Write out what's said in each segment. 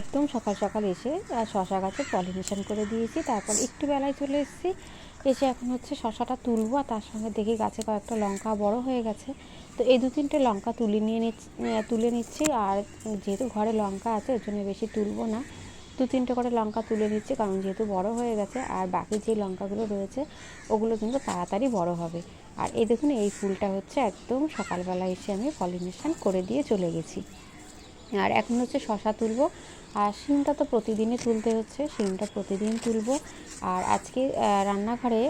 একদম সকাল সকাল এসে শশা গাছে পলিনেশন করে দিয়েছি, তারপর একটু বেলায় চলে এসেছি। এসে এখন হচ্ছে শশাটা তুলবো আর তার সঙ্গে দেখি গাছে কয়েকটা লঙ্কা বড় হয়ে গেছে। তো এই দু তিনটে লঙ্কা তুলে নিয়ে তুলে নিচ্ছি আর যেহেতু ঘরে লঙ্কা আছে, ওর জন্য বেশি তুলবো না। দু তিনটে করে লঙ্কা তুলে নিচ্ছি, কারণ যেহেতু বড় হয়ে গেছে আর বাকি যে লঙ্কাগুলো রয়েছে, ওগুলো কিন্তু তাড়াতাড়ি বড় হবে। আর এই দেখুন, এই ফুলটা হচ্ছে একদম সকালবেলা এসে আমি পলিনেশন করে দিয়ে চলে গেছি। আর এখন হচ্ছে শশা তুলবো। আর শিমটা তো প্রতিদিনই তুলতে হচ্ছে, শিমটা প্রতিদিন তুলবো। আর আজকে রান্নাঘরে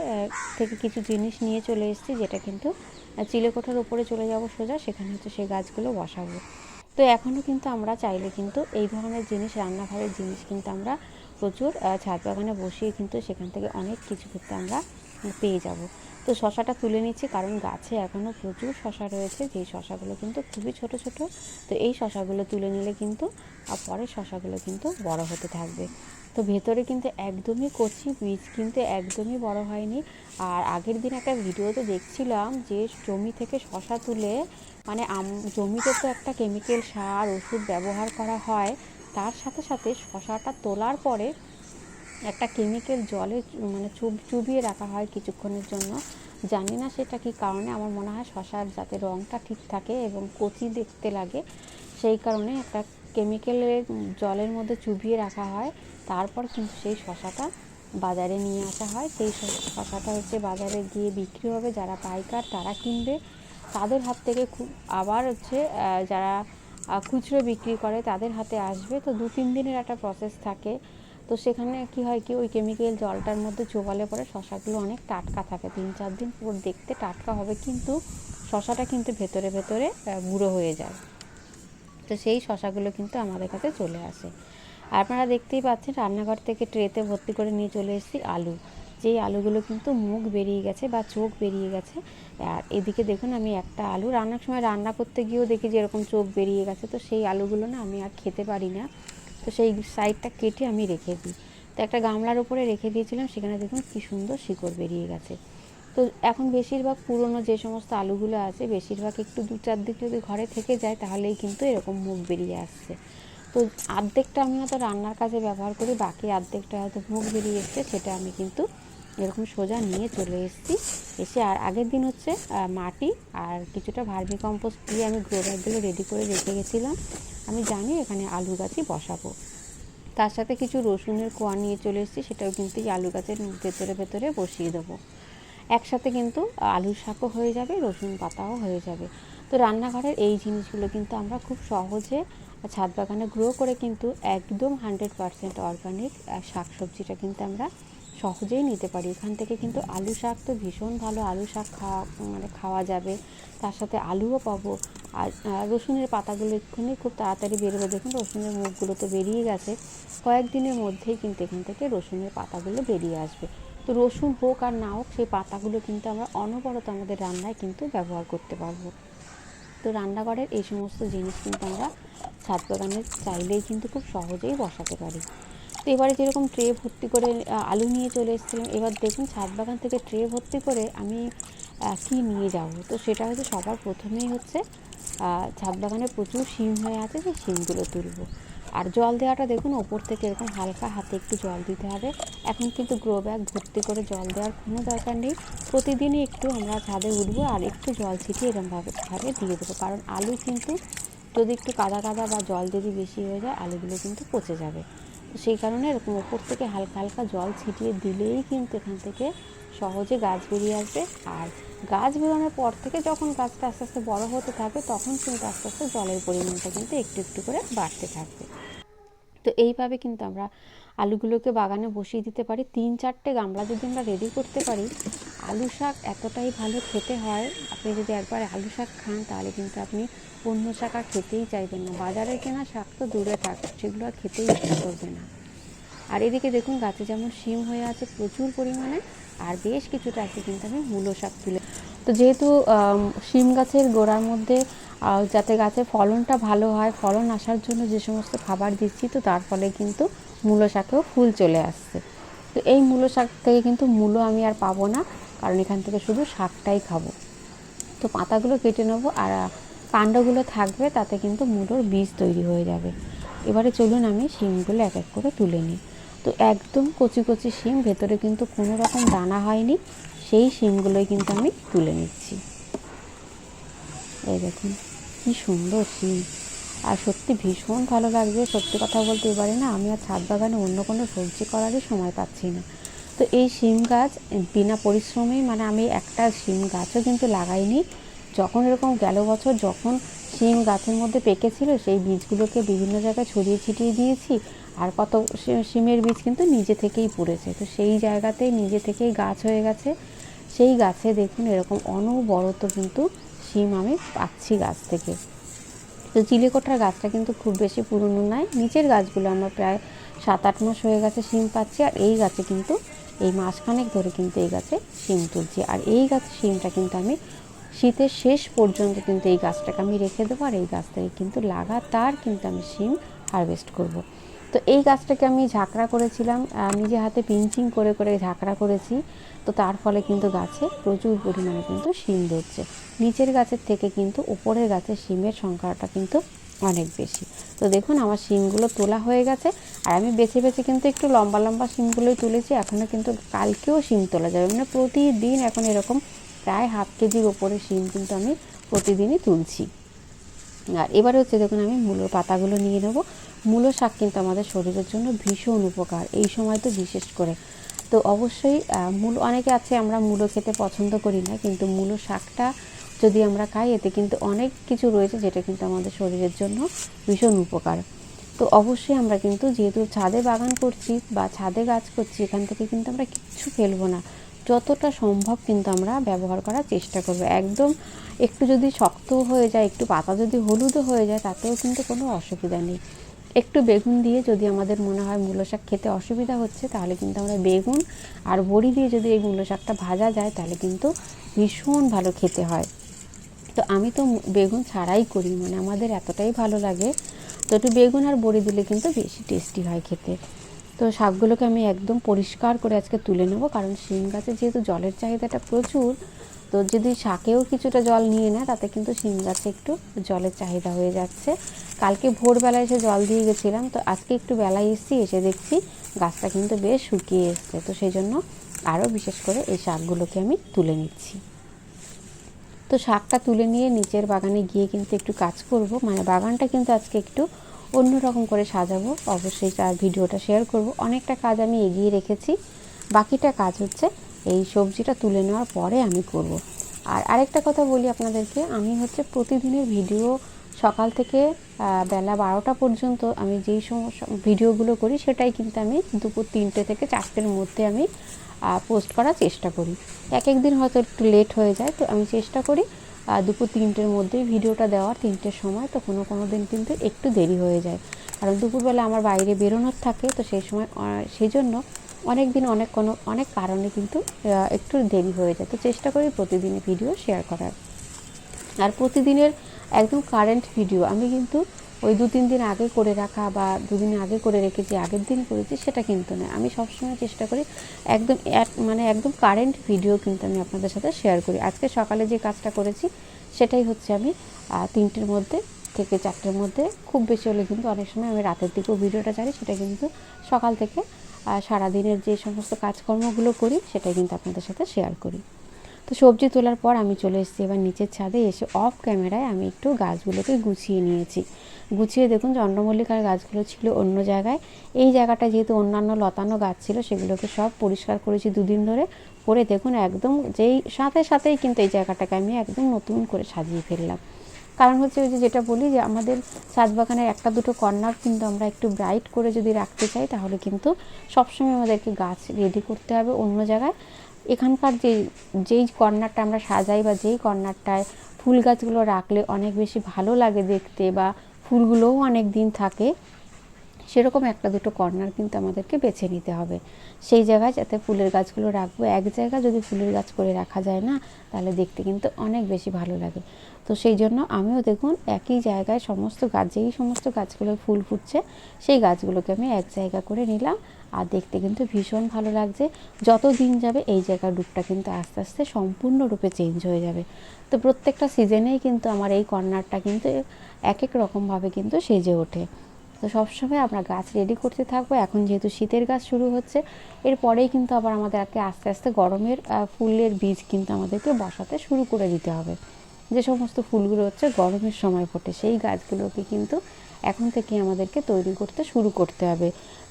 থেকে কিছু জিনিস নিয়ে চলে এসেছি, যেটা কিন্তু চিলেকোঠার উপরে চলে যাব সোজা, সেখানে হচ্ছে সেই গাছগুলো বসাবো। তো এখনও কিন্তু আমরা চাইলে কিন্তু এই ধরনের জিনিস, রান্নাঘরের জিনিস কিন্তু আমরা প্রচুর ছাদ বাগানে বসিয়ে কিন্তু সেখান থেকে অনেক কিছু করতে আমরা পেয়ে যাব। তো শশাটা তুলে নিচ্ছি, কারণ গাছে এখনও প্রচুর শশা রয়েছে, যেই শশাগুলো কিন্তু খুবই ছোট ছোট। তো এই শশাগুলো তুলে নিলে কিন্তু, আর পরের শশাগুলো কিন্তু বড় হতে থাকবে। তো ভেতরে কিন্তু একদমই কচি বীজ কিন্তু একদমই বড় হয়নি। আর আগের দিন একটা ভিডিওতে দেখছিলাম যে জমি থেকে শশা তুলে মানে জমিতে তো একটা কেমিক্যাল সার, ওষুধ ব্যবহার করা হয়, তার সাথে সাথে শশাটা তোলার পরে একটা কেমিক্যাল জলে মানে চুব, চুবিয়ে রাখা হয় কিছুক্ষণের জন্য। জানি না সেটা কি কারণে, আমার মনে হয় শশার যাতে রঙটা ঠিক থাকে এবং কচি দেখতে লাগে, সেই কারণে একটা কেমিক্যালের জলের মধ্যে চুবিয়ে রাখা হয়। তারপর কিন্তু সেই শশাটা বাজারে নিয়ে আসা হয়। সেই শশাটা হচ্ছে বাজারে গিয়ে বিক্রি হবে। যারা পাইকার তারা কিনবে। তাদের হাত থেকে খুব, আবার হচ্ছে যারা খুচরো বিক্রি করে তাদের হাতে আসবে। তো দু তিন দিনের একটা প্রসেস থাকে। তো সেখানে কি হয় কি, ওই কেমিক্যাল জলটার মধ্যে চোবালে পরে শশাগুলো অনেক টাটকা থাকে। তিন চার দিন পর দেখতে টাটকা হবে, কিন্তু শশাটা কিন্তু ভেতরে ভেতরে গুঁড়ো হয়ে যায়। তো সেই শশাগুলো কিন্তু আমাদের কাছে চলে আসে। আর আপনারা দেখতেই পাচ্ছেন, রান্নাঘর থেকে ট্রেতে ভর্তি করে নিয়ে চলে এসেছি আলু। যেই আলুগুলো কিন্তু মুখ বেরিয়ে গেছে বা চোখ বেরিয়ে গেছে, আর এদিকে দেখুন আমি একটা আলু। রান্নার সময় রান্না করতে গিয়েও দেখি যে এরকম চোখ বেরিয়ে গেছে, তো সেই আলুগুলো না আমি আর খেতে পারি না। তো সেই সাইডটা কেটে আমি রেখে দিই। তো একটা গামলার উপরে রেখে দিয়েছিলাম, সেখানে দেখুন কী সুন্দর শিকড় বেরিয়ে গেছে। তো এখন বেশিরভাগ পুরনো যে সমস্ত আলুগুলো আছে, বেশিরভাগ একটু দু চার দিন যদি ঘরে থেকে যায়, তাহলেই কিন্তু এরকম মুখ বেরিয়ে আসছে। তো অর্ধেকটা আমি হয়তো রান্নার কাজে ব্যবহার করি, বাকি অর্ধেকটা হয়তো মুখ বেরিয়ে এসছে, সেটা আমি কিন্তু এরকম সোজা নিয়ে চলে এসেছি। এসে আর আগের দিন হচ্ছে মাটি আর কিছুটা ভার্মি কম্পোস্ট দিয়ে আমি গ্রো ব্যাগগুলো রেডি করে রেখে গেছিলাম। আমি জানি এখানে আলু গাছই বসাবো। তার সাথে কিছু রসুনের কোয়া নিয়ে চলে এসেছি, সেটাও কিন্তু এই আলু গাছের ভেতরে ভেতরে বসিয়ে দেবো। একসাথে কিন্তু আলু শাকও হয়ে যাবে, রসুন পাতাও হয়ে যাবে। তো রান্নাঘরের এই জিনিসগুলো কিন্তু আমরা খুব সহজে ছাদ বাগানে গ্রো করে কিন্তু একদম হান্ড্রেড পারসেন্ট অর্গানিক শাক সবজিটা কিন্তু আমরা সহজেই নিতে পারি। এখান থেকে কিন্তু আলু শাক তো ভীষণ ভালো আলু শাক খাওয়া মানে খাওয়া যাবে। তার সাথে আলুও পাবো। আর রসুনের পাতাগুলো এক্ষুনি খুব তাড়াতাড়ি বেরোবে। দেখুন, রসুনের মুখগুলো তো বেরিয়ে গেছে। কয়েকদিনের মধ্যেই কিন্তু এখান থেকে রসুনের পাতাগুলো বেরিয়ে আসবে। তো রসুন হোক আর না হোক, সেই পাতাগুলো কিন্তু আমরা অনবরত আমাদের রান্নায় কিন্তু ব্যবহার করতে পারব। তো রান্নাঘরের এই সমস্ত জিনিস কিন্তু আমরা ছাদ বাগানে চাইলেই কিন্তু খুব সহজেই বসাতে পারি। তো এবারে যেরকম ট্রে ভর্তি করে আলু নিয়ে চলে এসেছিলাম, এবার দেখুন ছাদ বাগান থেকে ট্রে ভর্তি করে আমি কি নিয়ে যাব? তো সেটা হচ্ছে সবার প্রথমেই হচ্ছে ছাদ বাগানে প্রচুর শিম হয়ে আছে, সেই শিমগুলো তুলবো। আর জল দেওয়াটা দেখুন ওপর থেকে এরকম হালকা হাতে একটু জল দিতে হবে। এখন কিন্তু গ্রো ব্যাগ ভর্তি করে জল দেওয়ার কোনো দরকার নেই। প্রতিদিনই একটু আমরা ছাদে উঠবো আর একটু জল ছিটিয়ে এরকমভাবে ভাবে দিয়ে দেবো। কারণ আলু কিন্তু যদি একটু কাদা কাদা বা জল যদি বেশি হয়ে যায়, আলুগুলো কিন্তু পচে যাবে। সেই কারণে এরকম ওপর থেকে হালকা হালকা জল ছিটিয়ে দিলেই কিন্তু এখান থেকে সহজে গাছ বেরিয়ে আসবে। আর গাছ বেরোনোর পর থেকে যখন গাছটা আস্তে আস্তে বড় হতে থাকবে তখন কিন্তু আস্তে আস্তে জলের পরিমাণটা কিন্তু একটু একটু করে বাড়তে থাকবে। তো এইভাবে কিন্তু আমরা আলুগুলোকে বাগানে বসিয়ে দিতে পারি। তিন চারটে গামলা যদি আমরা রেডি করতে পারি আলু শাক এতটাই ভালো খেতে হয়, আপনি যদি একবার আলু শাক খান তাহলে কিন্তু আপনি অন্য শাক আর খেতেই চাইবেন না। বাজারে কেনা শাক তো দূরে থাক, সেগুলো আর খেতেই ইচ্ছা করবে না। আর এদিকে দেখুন গাছে যেমন শিম হয়ে আছে প্রচুর পরিমাণে, আর বেশ কিছুটা আছে কিন্তু আমি মূলো শাক তুলে তো যেহেতু শিম গাছের গোড়ার মধ্যে যাতে গাছের ফলনটা ভালো হয়, ফলন আসার জন্য যে সমস্ত খাবার দিচ্ছি তো তার ফলে কিন্তু মূলো শাকেও ফুল চলে আসছে। তো এই মূলো শাক থেকে কিন্তু মূলো আমি আর পাবো না। কারণ এখান থেকে শুধু শাকটাই খাব। তো পাতাগুলো কেটে নেব আর কাণ্ডগুলো থাকবে তাতে কিন্তু মূলোর বীজ তৈরি হয়ে যাবে। এবারে চলুন আমি শিমগুলো এক এক করে তুলে নিই। তো একদম কচি কচি শিম, ভেতরে কিন্তু কোনো রকম দানা হয়নি, সেই শিমগুলোই কিন্তু আমি তুলে নিচ্ছি। এই দেখুন, কি সুন্দর শিম। আর সত্যি ভীষণ ভালো লাগবে সত্যি কথা বলতে এবারে না আমি আর ছাদ বাগানে অন্য কোনো সবজি করারই সময় পাচ্ছি না। তো এই শিম গাছ বিনা পরিশ্রমেই মানে আমি একটা শিম গাছও কিন্তু লাগাইনি। যখন এরকম গেল বছর যখন শিম গাছের মধ্যে পেকেছিল, সেই বীজগুলোকে বিভিন্ন জায়গায় ছড়িয়ে ছিটিয়ে দিয়েছি। আর কত শিমের বীজ কিন্তু নিজে থেকেই পড়েছে। তো সেই জায়গাতেই নিজে থেকেই গাছ হয়ে গেছে। সেই গাছে দেখুন এরকম অনবরত কিন্তু শিম আমি পাচ্ছি গাছ থেকে। তো চিলেকোঠার গাছটা কিন্তু খুব বেশি পুরনো নয় নিচের গাছগুলো আমার প্রায় সাত আট মাস হয়ে গেছে শিম পাচ্ছি, আর এই গাছে কিন্তু এই মাসখানেক ধরে কিন্তু এই গাছে শিম তুলছি আর এই গাছ শিমটা কিন্তু আমি শীতের শেষ পর্যন্ত কিন্তু এই গাছটাকে আমি রেখে দেবো আর এই গাছ থেকে কিন্তু লাগাতার কিন্তু আমি শিম হারভেস্ট করব। তো এই গাছটাকে আমি ঝাঁকড়া করেছিলাম নিজে হাতে পিঞ্চিং করে করে ঝাঁকড়া করেছি, তো তার ফলে কিন্তু গাছে প্রচুর পরিমাণে কিন্তু শিম ধরছে নিচের গাছের থেকে কিন্তু উপরের গাছের শিমের সংখ্যাটা কিন্তু অনেক বেশি। তো দেখুন, আমার শিমগুলো তোলা হয়ে গেছে। আর আমি বেছে বেছে কিন্তু একটু লম্বা লম্বা শিমগুলোই তুলেছি। এখনও কিন্তু কালকেও শিম তোলা যাবে। মানে প্রতিদিন এখন এরকম প্রায় হাফ কেজির ওপরে শিম কিন্তু আমি প্রতিদিনই তুলছি। আর এবারে হচ্ছে দেখুন, আমি মূলোর পাতাগুলো নিয়ে নেব। মূলো শাক কিন্তু আমাদের শরীরের জন্য ভীষণ উপকার, এই সময় তো বিশেষ করে। তো অবশ্যই মূল অনেকে আছে, আমরা মূলো খেতে পছন্দ করি না, কিন্তু মূলো শাকটা যদি আমরা খাই, এতে কিন্তু অনেক কিছু রয়েছে যেটা কিন্তু আমাদের শরীরের জন্য ভীষণ উপকার। তো অবশ্যই আমরা কিন্তু যেহেতু ছাদে বাগান করছি বা ছাদে গাছ করছি, এখান থেকে কিন্তু আমরা কিচ্ছু ফেলব না। যতটা সম্ভব কিন্তু আমরা ব্যবহার করার চেষ্টা করব। একদম একটু যদি শক্ত হয়ে যায়, একটু পাতা যদি হলুদও হয়ে যায়, তাতেও কিন্তু কোনো অসুবিধা নেই। একটু বেগুন দিয়ে যদি আমাদের মনে হয় মূলো শাক খেতে অসুবিধা হচ্ছে, তাহলে কিন্তু আমরা বেগুন আর বড়ি দিয়ে যদি এই মূলো শাকটা ভাজা যায়, তাহলে কিন্তু ভীষণ ভালো খেতে হয়। তো আমি তো বেগুন ছাড়াই করি মানে আমাদের এতটাই ভালো লাগে। তো একটু বেগুন আর বড়ি দিলে কিন্তু বেশি টেস্টি হয় খেতে। তো শাকগুলোকে আমি একদম পরিষ্কার করে আজকে তুলে নেব, কারণ শিম গাছে যেহেতু জলের চাহিদাটা প্রচুর, তো যদি শাকেও কিছুটা জল নিয়ে নেয়, তাতে কিন্তু শিম গাছে একটু জলের চাহিদা হয়ে যাচ্ছে। কালকে ভোরবেলায় এসে জল দিয়ে গেছিলাম, তো আজকে একটু বেলায় এসেছি, এসে দেখছি গাছটা কিন্তু বেশ শুকিয়ে এসছে। তো সেই জন্য আরও বিশেষ করে এই শাকগুলোকে আমি তুলে নিচ্ছি। তো শাকটা তুলে নিয়ে নিচের বাগানে গিয়ে কিন্তু একটু কাজ করব। মানে বাগানটা কিন্তু আজকে একটু অন্যরকম করে সাজাবো। অবশ্যই তার ভিডিওটা শেয়ার করব। অনেকটা কাজ আমি এগিয়ে রেখেছি। বাকিটা কাজ হচ্ছে এই সবজিটা তুলে নেওয়ার পরে আমি করব। আর আরেকটা কথা বলি আপনাদেরকে, আমি হচ্ছে প্রতিদিনের ভিডিও সকাল থেকে বেলা বারোটা পর্যন্ত আমি যেই সমস্ত ভিডিওগুলো করি, সেটাই কিন্তু আমি দুপুর তিনটে থেকে চারটের মধ্যে আমি পোস্ট করার চেষ্টা করি। এক এক দিন হয়তো একটু লেট হয়ে যায়, তো আমি চেষ্টা করি দুপুর তিনটের মধ্যেই ভিডিওটা দেওয়ার, তিনটের সময়, তো কোনো কোনো দিন কিন্তু একটু দেরি হয়ে যায়। কারণ দুপুরবেলা আমার বাইরে বেরোনোর থাকে, তো সেই সময় সেই জন্য অনেক দিন অনেক কোনো, অনেক কারণে কিন্তু একটু দেরি হয়ে যায়। তো চেষ্টা করি প্রতিদিনই ভিডিও শেয়ার করার। আর প্রতিদিনের একদম কারেন্ট ভিডিও আমি কিন্তু ওই দু, তিন দিন আগে করে রাখা বা দুদিন আগে করে রেখেছি আগের দিন করেছি সেটা কিন্তু নয়। আমি সবসময় চেষ্টা করি একদম এক- মানে একদম কারেন্ট ভিডিও কিন্তু আমি আপনাদের সাথে শেয়ার করি। আজকে সকালে যে কাজটা করেছি সেটাই হচ্ছে আমি তিনটের মধ্যে থেকে চারটের মধ্যে, খুব বেশি হলে কিন্তু অনেক সময় আমি রাতের দিকেও ভিডিওটা ছাড়ি, সেটা কিন্তু সকাল থেকে সারাদিনের যে সমস্ত কাজকর্মগুলো করি সেটাই কিন্তু আপনাদের সাথে শেয়ার করি। তো সবজি তোলার পর আমি চলে এসেছি এবার নিচের ছাদে। এসে অফ ক্যামেরায় আমি একটু গাছগুলোকে গুছিয়ে নিয়েছি। গুছিয়ে দেখুন চন্দ্রমল্লিকার গাছগুলো ছিল অন্য জায়গায়। এই জায়গাটা যেহেতু অন্যান্য লতানো গাছ ছিল, সেগুলোকে সব পরিষ্কার করেছি দুদিন ধরে। করে দেখুন একদম যেই সাথে সাথেই কিন্তু এই জায়গাটাকে আমি একদম নতুন করে সাজিয়ে ফেললাম। কারণ হচ্ছে ওই যে যেটা বলি যে আমাদের ছাদ বাগানের একটা দুটো কর্নার কিন্তু আমরা একটু ব্রাইট করে যদি রাখতে চাই, তাহলে কিন্তু সবসময় আমাদেরকে গাছ রেডি করতে হবে অন্য জায়গায়। এখানকার যে, যেই কর্নারটা আমরা সাজাই বা যেই কর্নারটায় ফুল গাছগুলো রাখলে অনেক বেশি ভালো লাগে দেখতে বা ফুলগুলোও অনেক দিন থাকে। সেরকম একটা দুটো কর্নার কিন্তু আমাদেরকে বেছে নিতে হবে। সেই জায়গায় যাতে ফুলের গাছগুলো রাখব। এক জায়গায় যদি ফুলের গাছ করে রাখা যায় না, তাহলে দেখতে কিন্তু অনেক বেশি ভালো লাগে। তো সেই জন্য আমিও দেখুন, একই জায়গায় সমস্ত গাছ, যেই সমস্ত গাছগুলো ফুল ফুটছে, সেই গাছগুলোকে আমি এক জায়গা করে নিলাম। আর দেখতে কিন্তু ভীষণ ভালো লাগছে। যত দিন যাবে এই জায়গার রূপটা কিন্তু আস্তে আস্তে সম্পূর্ণরূপে চেঞ্জ হয়ে যাবে। তো প্রত্যেকটা সিজনেই কিন্তু আমার এই কর্নারটা কিন্তু এক এক রকমভাবে কিন্তু সেজে ওঠে। তো সবসময় আমরা গাছ রেডি করতে থাকব। এখন যেহেতু শীতের গাছ শুরু হচ্ছে এরপরেই কিন্তু আবার আমাদেরকে আস্তে আস্তে গরমের ফুলের বীজ কিন্তু আমাদেরকে বসাতে শুরু করে দিতে হবে। যে সমস্ত ফুলগুলো হচ্ছে গরমের সময় ফোটে, সেই গাছগুলোকে কিন্তু এখন থেকে আমাদেরকে তৈরি করতে শুরু করতে হবে।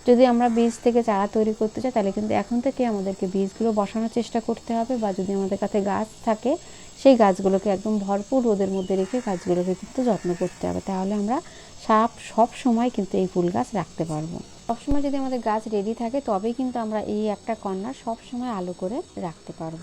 যদি আমরা বীজ থেকে চারা তৈরি করতে চাই, তাহলে কিন্তু এখন থেকে আমাদেরকে বীজগুলো বসানোর চেষ্টা করতে হবে বা যদি আমাদের কাছে গাছ থাকে, সেই গাছগুলোকে একদম ভরপুর রোদের মধ্যে রেখে গাছগুলোকে কিন্তু যত্ন করতে হবে। তাহলে আমরা সাপ সব সময় কিন্তু এই ফুল গাছ রাখতে পারব। সবসময় যদি আমাদের গাছ রেডি থাকে তবে কিন্তু আমরা এই একটা কন্যা সবসময় আলো করে রাখতে পারব।